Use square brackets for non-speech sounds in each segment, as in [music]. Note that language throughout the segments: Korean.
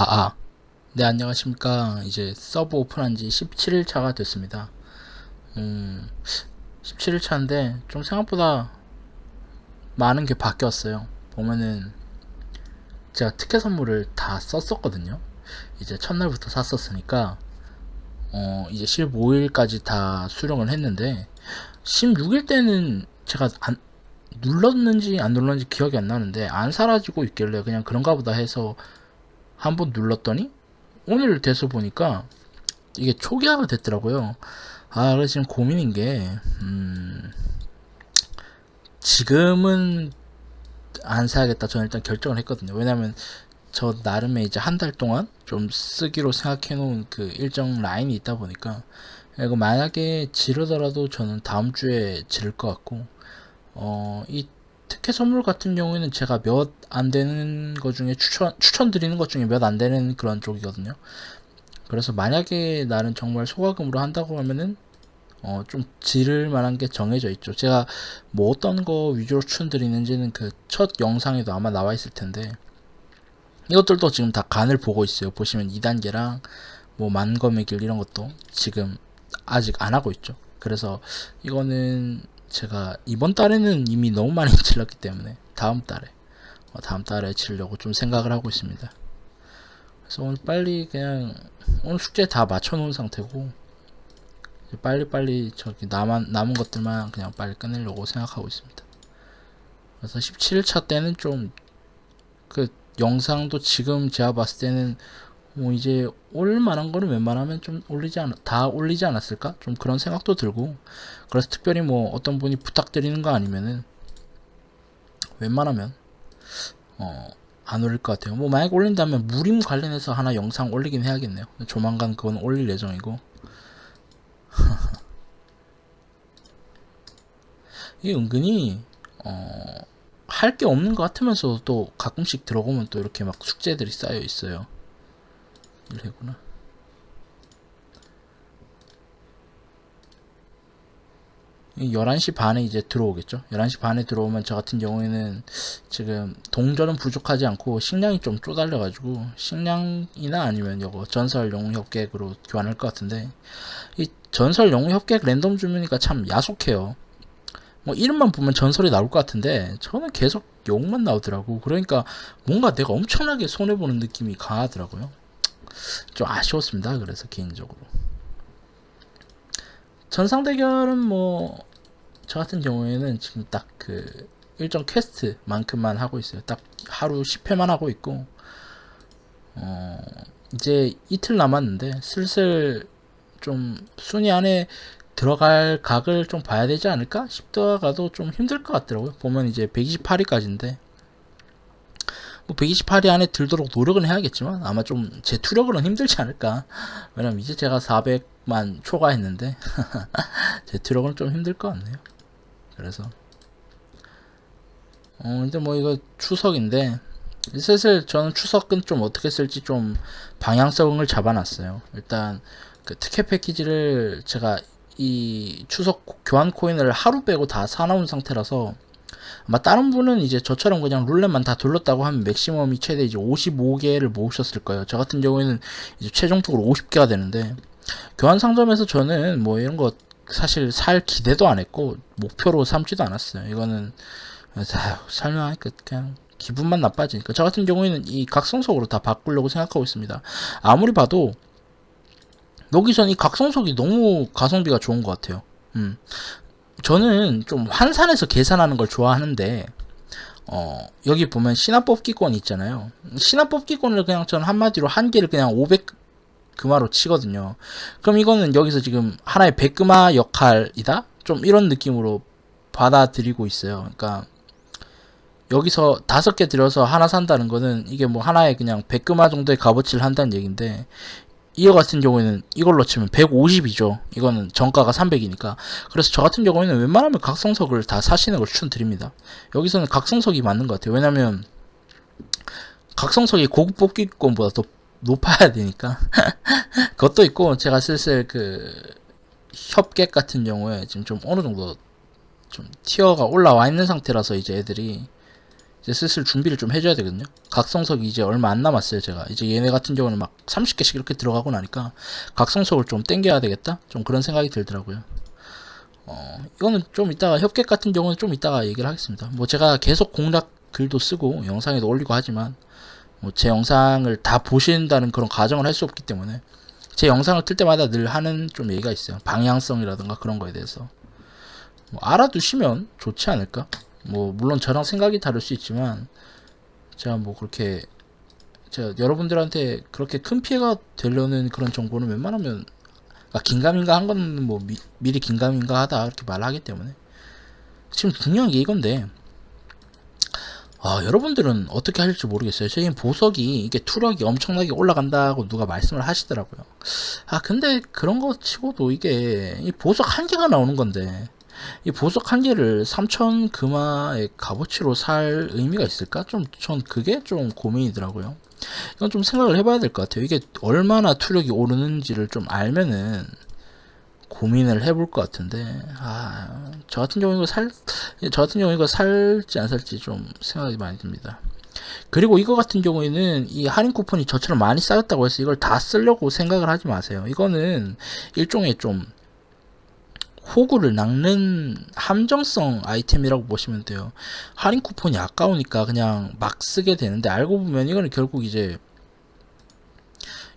아, 아. 네, 안녕하십니까. 이제 서브 오픈한 지 17일 차가 됐습니다. 음, 17일 차인데, 좀 생각보다 많은 게 바뀌었어요. 보면은, 제가 특혜 선물을 다 썼었거든요. 이제 첫날부터 샀었으니까, 어, 이제 15일까지 다 수령을 했는데, 16일 때는 제가 안, 눌렀는지 안 눌렀는지 기억이 안 나는데, 안 사라지고 있길래 그냥 그런가 보다 해서 한번 눌렀더니 오늘 돼서 보니까 이게 초기화가 됐더라고요. 아, 그래서 지금 고민인 게, 음, 지금은 안 사야겠다. 저는 일단 결정을 했거든요. 왜냐면 저 나름의 이제 한 달 동안 좀 쓰기로 생각해 놓은 그 일정 라인이 있다 보니까 이거 만약에 지르더라도 저는 다음 주에 지를 것 같고 어, 이 특혜 선물 같은 경우에는 제가 몇 안 되는 것 중에 추천, 추천드리는 것 중에 몇 안 되는 그런 쪽이거든요. 그래서 만약에 나는 정말 소가금으로 한다고 하면은 어, 좀 지를 만한 게 정해져 있죠. 제가 뭐 어떤 거 위주로 추천드리는지는 그 첫 영상에도 아마 나와 있을 텐데 이것들도 지금 다 간을 보고 있어요. 보시면 2단계랑 뭐 만검의 길 이런 것도 지금 아직 안 하고 있죠. 그래서 이거는 제가 이번 달에는 이미 너무 많이 [laughs] 질렀기 때문에 다음 달에 어, 다음 달에 치려고 좀 생각을 하고 있습니다. 그래서 오늘 빨리 그냥 오늘 숙제 다 맞춰놓은 상태고 이제 빨리 빨리 저기 남은 남은 것들만 그냥 빨리 끝내려고 생각하고 있습니다. 그래서 17일차 때는 좀 그 영상도 지금 제가 봤을 때는 뭐 이제 올 만한 거는 웬만하면 좀 올리지 않, 다 올리지 않았을까? 좀 그런 생각도 들고 그래서 특별히 뭐 어떤 분이 부탁드리는 거 아니면은 웬만하면 어, 안 올릴 것 같아요. 뭐 만약 올린다면 무림 관련해서 하나 영상 올리긴 해야겠네요. 조만간 그건 올릴 예정이고 [laughs] 이게 은근히 어, 할 게 없는 것 같으면서 또 가끔씩 들어보면 또 이렇게 막 숙제들이 쌓여 있어요. 이래구나. 이 11시 반에 이제 들어오겠죠. 11시 반에 들어오면 저 같은 경우에는 지금 동전은 부족하지 않고 식량이 좀 쪼달려가지고 식량이나 아니면 요거 전설 영웅 협객으로 교환할 것 같은데 이 전설 영웅 협객 랜덤 주문이니까 참 야속해요. 뭐 이름만 보면 전설이 나올 것 같은데 저는 계속 영웅만 나오더라고. 그러니까 뭔가 내가 엄청나게 손해 보는 느낌이 강하더라고요. 좀 아쉬웠습니다. 그래서 개인적으로. 전상 대결은 뭐 저 같은 경우에는 지금 딱 그 일정 퀘스트만큼만 하고 있어요. 딱 하루 10회만 하고 있고 어 이제 이틀 남았는데 슬슬 좀 순위 안에 들어갈 각을 좀 봐야 되지 않을까 싶다가도 좀 힘들 것 같더라고요. 보면 이제 128위까지인데 뭐 128위 안에 들도록 노력은 해야겠지만 아마 좀 제 투력으로는 힘들지 않을까. 왜냐면 이제 제가 400만 초과했는데 [laughs] 제 투력은 좀 힘들 것 같네요. 그래서 어 근데 뭐 이거 추석인데 슬슬 저는 추석은 좀 어떻게 쓸지 좀 방향성을 잡아놨어요. 일단 그 특혜 패키지를 제가 이 추석 교환 코인을 하루 빼고 다 사놓은 상태라서 아마 다른 분은 이제 저처럼 그냥 룰렛만 다 돌렸다고 하면 맥시멈이 최대 이제 55개를 모으셨을 거예요. 저 같은 경우에는 이제 최종적으로 50개가 되는데 교환 상점에서 저는 뭐 이런 거 사실 살 기대도 안 했고 목표로 삼지도 않았어요. 이거는 다 설명하니까 그냥 기분만 나빠지니까 저 같은 경우에는 이 각성석으로 다 바꾸려고 생각하고 있습니다. 아무리 봐도 여기선 이 각성석이 너무 가성비가 좋은 것 같아요. 음. 저는 좀 환산해서 계산하는 걸 좋아하는데 어, 여기 보면 신화 뽑기권 있잖아요. 신화 뽑기권을 그냥 저는 한마디로 한 개를 그냥 500 금화로 치거든요. 그럼 이거는 여기서 지금 하나의 백금화 역할이다? 좀 이런 느낌으로 받아들이고 있어요. 그러니까 여기서 다섯 개 들여서 하나 산다는 거는 이게 뭐 하나의 그냥 백금화 정도의 값어치를 한다는 얘기인데 이거 같은 경우에는 이걸로 치면 150이죠. 이거는 정가가 300이니까. 그래서 저 같은 경우에는 웬만하면 각성석을 다 사시는 걸 추천드립니다. 여기서는 각성석이 맞는 것 같아요. 왜냐면 각성석이 고급 뽑기권보다 더 높아야 되니까. [laughs] 그것도 있고 제가 슬슬 그 협객 같은 경우에 지금 좀 어느 정도 좀 티어가 올라와 있는 상태라서 이제 애들이 이제 슬슬 준비를 좀 해줘야 되거든요. 각성석이 이제 얼마 안 남았어요. 제가 이제 얘네 같은 경우는 막 30개씩 이렇게 들어가고 나니까 각성석을 좀 땡겨야 되겠다. 좀 그런 생각이 들더라고요. 어, 이거는 좀 이따가 협객 같은 경우는 좀 이따가 얘기를 하겠습니다. 뭐 제가 계속 공략 글도 쓰고 영상에도 올리고 하지만 뭐 제 영상을 다 보신다는 그런 가정을 할 수 없기 때문에 제 영상을 틀 때마다 늘 하는 좀 얘기가 있어요. 방향성이라든가 그런 거에 대해서 뭐 알아두시면 좋지 않을까? 뭐 물론 저랑 생각이 다를 수 있지만 제가 뭐 그렇게 제가 여러분들한테 그렇게 큰 피해가 되려는 그런 정보는 웬만하면 그러니까 긴가민가 한 거는 뭐 미, 미리 긴가민가 하다 이렇게 말하기 때문에. 지금 중요한 게 이건데 아 여러분들은 어떻게 하실지 모르겠어요. 저희 보석이 이게 투력이 엄청나게 올라간다고 누가 말씀을 하시더라고요. 아 근데 그런 거 치고도 이게 이 보석 한 개가 나오는 건데 이 보석 한 개를 3천 금화의 값어치로 살 의미가 있을까? 좀 전 그게 좀 고민이더라고요. 이건 좀 생각을 해봐야 될 것 같아요. 이게 얼마나 투력이 오르는지를 좀 알면은 고민을 해볼 것 같은데 아, 저 같은 경우 이거 살, 저 같은 경우 이거 살지 안 살지 좀 생각이 많이 듭니다. 그리고 이거 같은 경우에는 이 할인 쿠폰이 저처럼 많이 쌓였다고 해서 이걸 다 쓰려고 생각을 하지 마세요. 이거는 일종의 좀 호구를 낚는 함정성 아이템이라고 보시면 돼요. 할인 쿠폰이 아까우니까 그냥 막 쓰게 되는데 알고 보면 이거는 결국 이제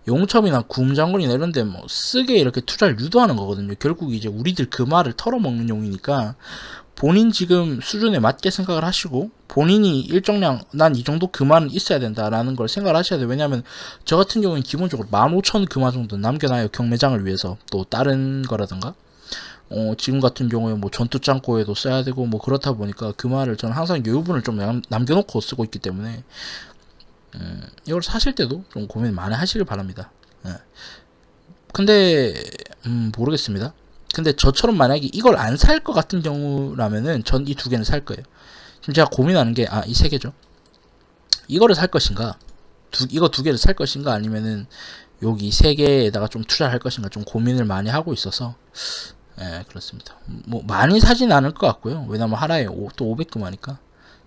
용첩이나 궁장군이나 이런 데 뭐 쓰게 이렇게 투자를 유도하는 거거든요. 결국 이제 우리들 그 말을 털어먹는 용이니까 본인 지금 수준에 맞게 생각을 하시고 본인이 일정량 난 이 정도 금화는 있어야 된다라는 걸 생각을 하셔야 돼요. 왜냐하면 저 같은 경우는 기본적으로 15,000 금화 정도 남겨놔요. 경매장을 위해서 또 다른 거라든가 어, 지금 같은 경우에 뭐 전투 창고에도 써야 되고 뭐 그렇다 보니까 그 말을 저는 항상 여유분을 좀 남, 남겨놓고 쓰고 있기 때문에 음, 이걸 사실 때도 좀 고민 많이 하시길 바랍니다. 예. 근데 음, 모르겠습니다. 근데 저처럼 만약에 이걸 안 살 것 같은 경우라면은 전 이 두 개는 살 거예요. 지금 제가 고민하는 게 아 이 세 개죠. 이거를 살 것인가? 두, 이거 두 개를 살 것인가 아니면은 여기 세 개에다가 좀 투자할 것인가 좀 고민을 많이 하고 있어서 예, 그렇습니다. 뭐 많이 사진 않을 것 같고요. 왜냐면 하나에 오, 또 500금 하니까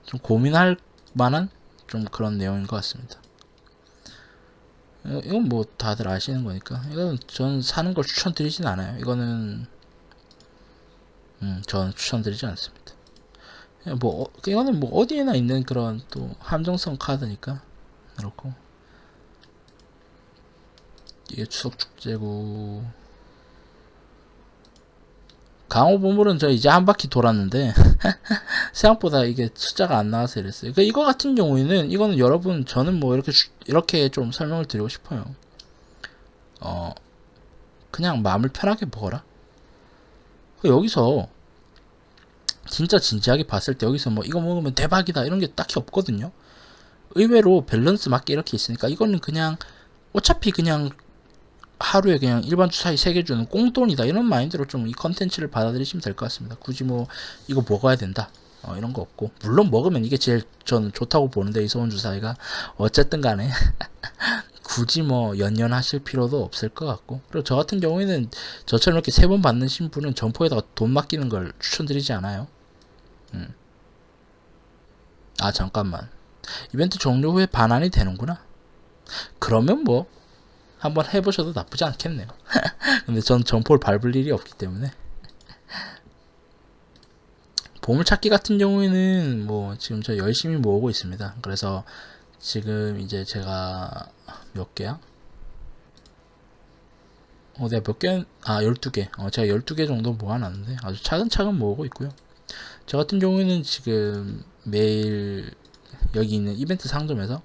좀 고민할 만한 좀 그런 내용인 것 같습니다. 어, 이건 뭐 다들 아시는 거니까 이건 전 사는 걸 추천드리진 않아요. 이거는 음, 전 추천드리지 않습니다. 예, 뭐 어, 이거는 뭐 어디에나 있는 그런 또 함정성 카드니까 그렇고 이게 추석 축제고 강호 보물은 저 이제 한 바퀴 돌았는데 [laughs] 생각보다 이게 숫자가 안 나와서 이랬어요. 그러니까 이거 같은 경우에는 이거는 여러분 저는 뭐 이렇게 주- 이렇게 좀 설명을 드리고 싶어요. 어 그냥 마음을 편하게 먹어라. 그 여기서 진짜 진지하게 봤을 때 여기서 뭐 이거 먹으면 대박이다 이런 게 딱히 없거든요. 의외로 밸런스 맞게 이렇게 있으니까 이거는 그냥 어차피 그냥 하루에 그냥 일반 주사위 3개 주는 꽁돈이다 이런 마인드로 좀 이 컨텐츠를 받아들이시면 될 것 같습니다. 굳이 뭐 이거 먹어야 된다 어, 이런 거 없고 물론 먹으면 이게 제일 저는 좋다고 보는데 이소원 주사위가 어쨌든 간에 [laughs] 굳이 뭐 연연 하실 필요도 없을 것 같고 그리고 저 같은 경우에는 저처럼 이렇게 세 번 받는 신분은 점포에다가 돈 맡기는 걸 추천드리지 않아요. 음. 아 잠깐만 이벤트 종료 후에 반환이 되는구나. 그러면 뭐 한번 해보셔도 나쁘지 않겠네요. [laughs] 근데 전 점포를 밟을 일이 없기 때문에 보물찾기 같은 경우에는 뭐 지금 저 열심히 모으고 있습니다. 그래서 지금 이제 제가 몇 개야? 어, 내가 몇 개? 아, 12개. 어, 제가 12개 정도 모아놨는데 아주 차근차근 모으고 있고요. 저 같은 경우에는 지금 매일 여기 있는 이벤트 상점에서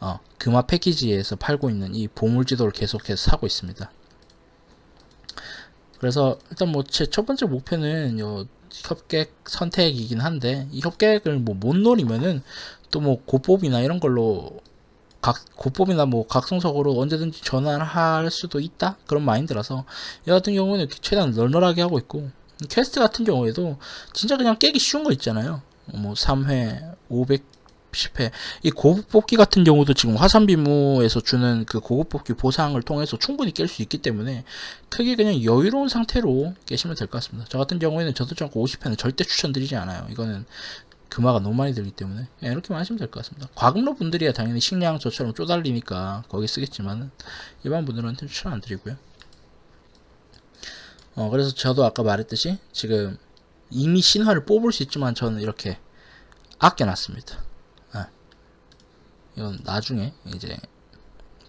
어, 금화 패키지에서 팔고 있는 이 보물지도를 계속해서 사고 있습니다. 그래서 일단 뭐 제 첫 번째 목표는 요 협객 선택이긴 한데 이 협객을 뭐 못 노리면은 또 뭐 고법이나 이런 걸로 각 고법이나 뭐 각성석으로 언제든지 전환할 수도 있다 그런 마인드라서 이 같은 경우는 최대한 널널하게 하고 있고 퀘스트 같은 경우에도 진짜 그냥 깨기 쉬운 거 있잖아요. 뭐 3회 500 10회 이 고급 뽑기 같은 경우도 지금 화산비무에서 주는 그 고급 뽑기 보상을 통해서 충분히 깰 수 있기 때문에 크게 그냥 여유로운 상태로 깨시면 될 것 같습니다. 저 같은 경우에는 저도 않고 50회는 절대 추천드리지 않아요. 이거는 금화가 너무 많이 들기 때문에 예, 이렇게만 하시면 될 것 같습니다. 과금로 분들이야 당연히 식량 저처럼 쪼달리니까 거기 쓰겠지만 일반 분들한테는 추천 안 드리고요. 어 그래서 저도 아까 말했듯이 지금 이미 신화를 뽑을 수 있지만 저는 이렇게 아껴놨습니다. 아, 이건 나중에 이제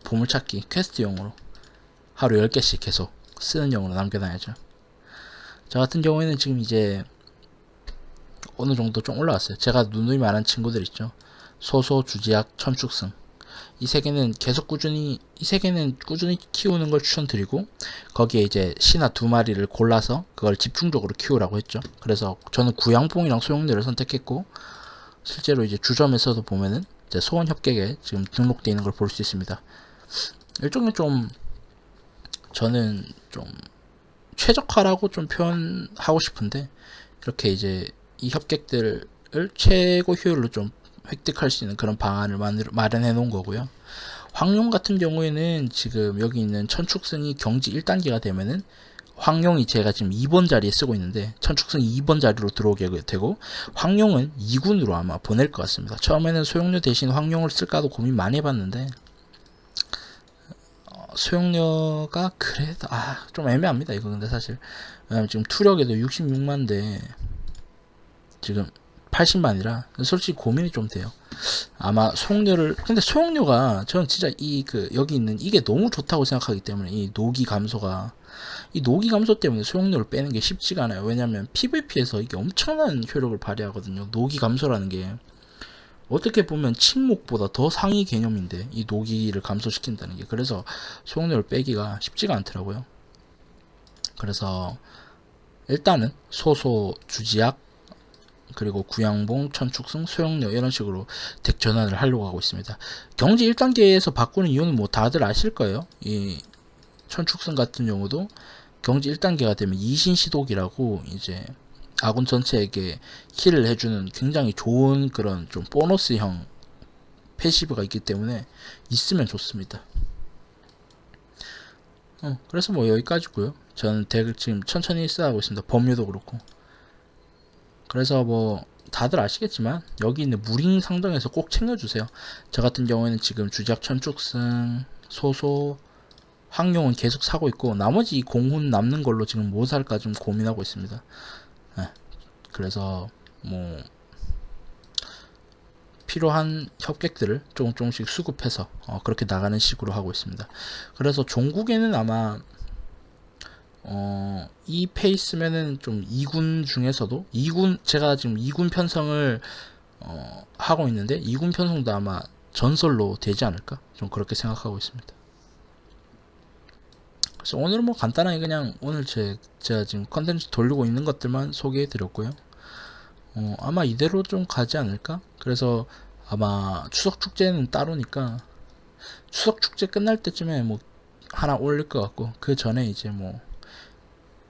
보물찾기 퀘스트용으로 하루 10개씩 계속 쓰는 용으로 남겨놔야죠. 저 같은 경우에는 지금 이제 어느 정도 좀 올라왔어요. 제가 누누이 말한 친구들 있죠. 소소, 주지약, 천축승. 이 세 개는 계속 꾸준히 이 세 개는 꾸준히 키우는 걸 추천드리고 거기에 이제 신화 두 마리를 골라서 그걸 집중적으로 키우라고 했죠. 그래서 저는 구양봉이랑 소용료를 선택했고 실제로 이제 주점에서도 보면은 소원 협객에 지금 등록되어 있는 걸 볼 수 있습니다. 일종의 좀 저는 좀 최적화라고 좀 표현하고 싶은데 이렇게 이제 이 협객들을 최고 효율로 좀 획득할 수 있는 그런 방안을 마련해 놓은 거고요. 황룡 같은 경우에는 지금 여기 있는 천축승이 경지 1단계가 되면은 황룡이 제가 지금 2번 자리에 쓰고 있는데 천축승 2번 자리로 들어오게 되고 황룡은 2군으로 아마 보낼 것 같습니다. 처음에는 소용료 대신 황룡을 쓸까도 고민 많이 해봤는데 어, 소용료가 그래도 아 좀 애매합니다 이거 근데 사실 왜냐면 지금 투력에도 66만인데 지금 80만이라 솔직히 고민이 좀 돼요. 아마 소용료를 근데 소용료가 저는 진짜 이 그 여기 있는 이게 너무 좋다고 생각하기 때문에 이 노기 감소가 이 노기 감소 때문에 소용료를 빼는 게 쉽지가 않아요. 왜냐면 PVP에서 이게 엄청난 효력을 발휘하거든요. 노기 감소라는 게 어떻게 보면 침묵보다 더 상위 개념인데 이 노기를 감소시킨다는 게 그래서 소용료를 빼기가 쉽지가 않더라고요. 그래서 일단은 소소 주지약 그리고 구양봉, 천축승, 소용료 이런 식으로 덱 전환을 하려고 하고 있습니다. 경지 1단계에서 바꾸는 이유는 뭐 다들 아실 거예요. 이 천축승 같은 경우도 경지 1단계가 되면 이신시독이라고 이제 아군 전체에게 힐을 해주는 굉장히 좋은 그런 좀 보너스형 패시브가 있기 때문에 있으면 좋습니다. 어, 그래서 뭐 여기까지고요. 저는 덱을 지금 천천히 쌓아가고 있습니다. 범위도 그렇고. 그래서 뭐 다들 아시겠지만 여기 있는 무링 상점에서 꼭 챙겨주세요. 저 같은 경우에는 지금 주작 천축승, 소소, 황룡은 계속 사고 있고 나머지 공훈 남는 걸로 지금 뭐 살까 좀 고민하고 있습니다. 네. 그래서 뭐 필요한 협객들을 조금 조금씩 수급해서 어, 그렇게 나가는 식으로 하고 있습니다. 그래서 종국에는 아마 어, 이 페이스면은 좀 2군 중에서도 2군 제가 지금 2군 편성을 어, 하고 있는데 2군 편성도 아마 전설로 되지 않을까 좀 그렇게 생각하고 있습니다. 그래서 오늘은 뭐 간단하게 그냥 오늘 제 제가 지금 컨텐츠 돌리고 있는 것들만 소개해 드렸고요. 어, 아마 이대로 좀 가지 않을까? 그래서 아마 추석 축제는 따로니까 추석 축제 끝날 때쯤에 뭐 하나 올릴 것 같고 그 전에 이제 뭐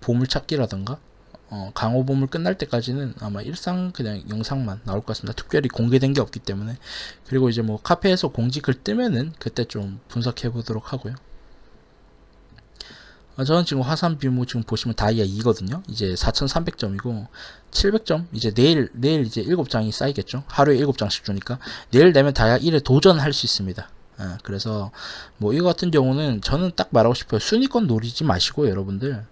보물찾기라던가 어, 강호 보물 끝날 때까지는 아마 일상 그냥 영상만 나올 것 같습니다. 특별히 공개된 게 없기 때문에 그리고 이제 뭐 카페에서 공지 글 뜨면은 그때 좀 분석해 보도록 하고요. 어, 저는 지금 화산 비무 지금 보시면 다이아 2거든요. 이제 4,300점이고 700점 이제 내일 내일 이제 7장이 쌓이겠죠. 하루에 7장씩 주니까 내일 되면 다이아 1에 도전할 수 있습니다. 어, 그래서 뭐 이거 같은 경우는 저는 딱 말하고 싶어요. 순위권 노리지 마시고 여러분들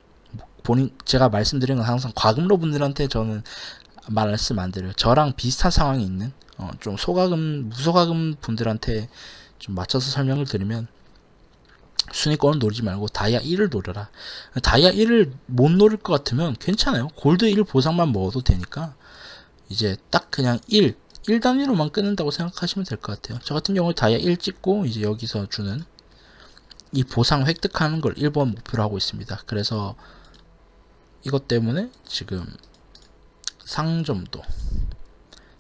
본인 제가 말씀드린 건 항상 과금로 분들한테 저는 말씀 안 드려요. 저랑 비슷한 상황이 있는 어, 좀 소가금 무소가금 분들한테 좀 맞춰서 설명을 드리면 순위권을 노리지 말고 다이아 1을 노려라. 다이아 1을 못 노릴 것 같으면 괜찮아요. 골드 1 보상만 먹어도 되니까 이제 딱 그냥 1, 1 단위로만 끊는다고 생각하시면 될 것 같아요. 저 같은 경우에 다이아 1 찍고 이제 여기서 주는 이 보상 획득하는 걸 1번 목표로 하고 있습니다. 그래서 이것 때문에 지금 상점도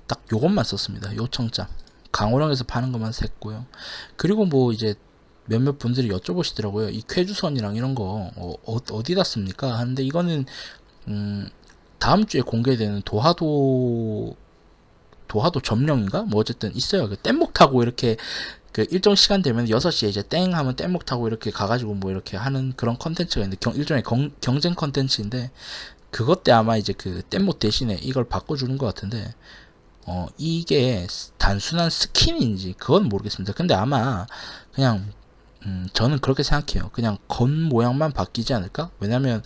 딱 요것만 썼습니다. 요청장. 강호령에서 파는 것만 샜고요. 그리고 뭐 이제 몇몇 분들이 여쭤보시더라고요. 이 쾌주선이랑 이런 거 어, 디다 씁니까? 하는데 이거는 음, 다음 주에 공개되는 도하도 도하도 점령인가? 뭐 어쨌든 있어요. 그 뗏목 타고 이렇게 그 일정 시간 되면 6시에 이제 땡 하면 뗏목 타고 이렇게 가가지고 뭐 이렇게 하는 그런 컨텐츠가 있는데 경, 일종의 경, 경쟁 컨텐츠인데 그것 때 아마 이제 그 뗏목 대신에 이걸 바꿔주는 것 같은데 어, 이게 단순한 스킨인지 그건 모르겠습니다. 근데 아마 그냥 음, 저는 그렇게 생각해요. 그냥 건 모양만 바뀌지 않을까? 왜냐면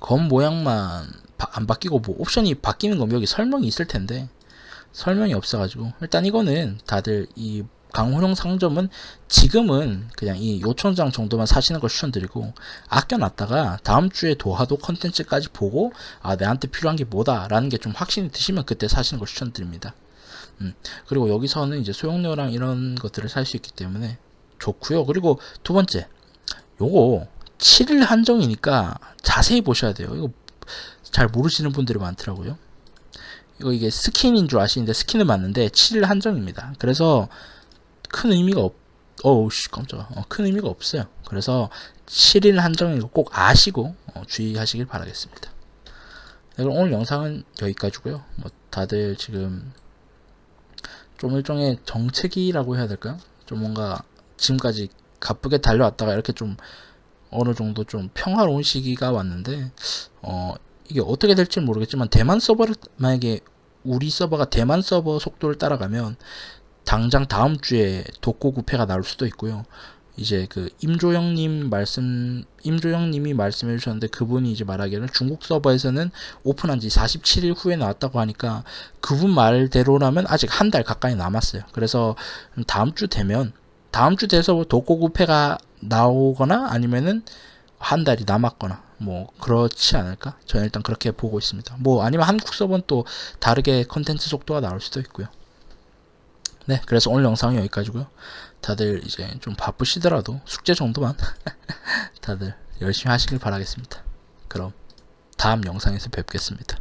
건 모양만 바- 안 바뀌고 뭐 옵션이 바뀌는 거면 여기 설명이 있을 텐데 설명이 없어가지고 일단 이거는 다들 이 강호룡 상점은 지금은 그냥 이 요천장 정도만 사시는 걸 추천드리고 아껴놨다가 다음 주에 도하도 컨텐츠까지 보고 아 내한테 필요한 게 뭐다라는 게 좀 확신이 드시면 그때 사시는 걸 추천드립니다. 음, 그리고 여기서는 이제 소용료랑 이런 것들을 살 수 있기 때문에 좋고요. 그리고 두 번째 요거 7일 한정이니까 자세히 보셔야 돼요. 이거 잘 모르시는 분들이 많더라고요. 이거 이게 스킨인 줄 아시는데 스킨은 맞는데 7일 한정입니다. 그래서 큰 의미가 없, 어우, 씨, 깜짝아. 어, 큰 의미가 없어요. 그래서 7일 한정인 거꼭 아시고 어, 주의하시길 바라겠습니다. 네, 그럼 오늘 영상은 여기까지고요. 뭐 다들 지금 좀 일종의 정체기라고 해야 될까요? 좀 뭔가 지금까지 가쁘게 달려왔다가 이렇게 좀 어느 정도 좀 평화로운 시기가 왔는데 어 이게 어떻게 될지 모르겠지만 대만 서버를 만약에 우리 서버가 대만 서버 속도를 따라가면 당장 다음 주에 독고 구패가 나올 수도 있고요. 이제 그 임조영님 말씀 임조영님이 말씀해 주셨는데 그분이 이제 말하기를 중국 서버에서는 오픈한 지 47일 후에 나왔다고 하니까 그분 말대로라면 아직 한 달 가까이 남았어요. 그래서 다음 주 되면 다음 주 돼서 독고 구패가 나오거나 아니면은 한 달이 남았거나 뭐 그렇지 않을까? 저는 일단 그렇게 보고 있습니다. 뭐 아니면 한국 서버는 또 다르게 컨텐츠 속도가 나올 수도 있고요. 네, 그래서 오늘 영상은 여기까지고요. 다들 이제 좀 바쁘시더라도 숙제 정도만 [laughs] 다들 열심히 하시길 바라겠습니다. 그럼 다음 영상에서 뵙겠습니다.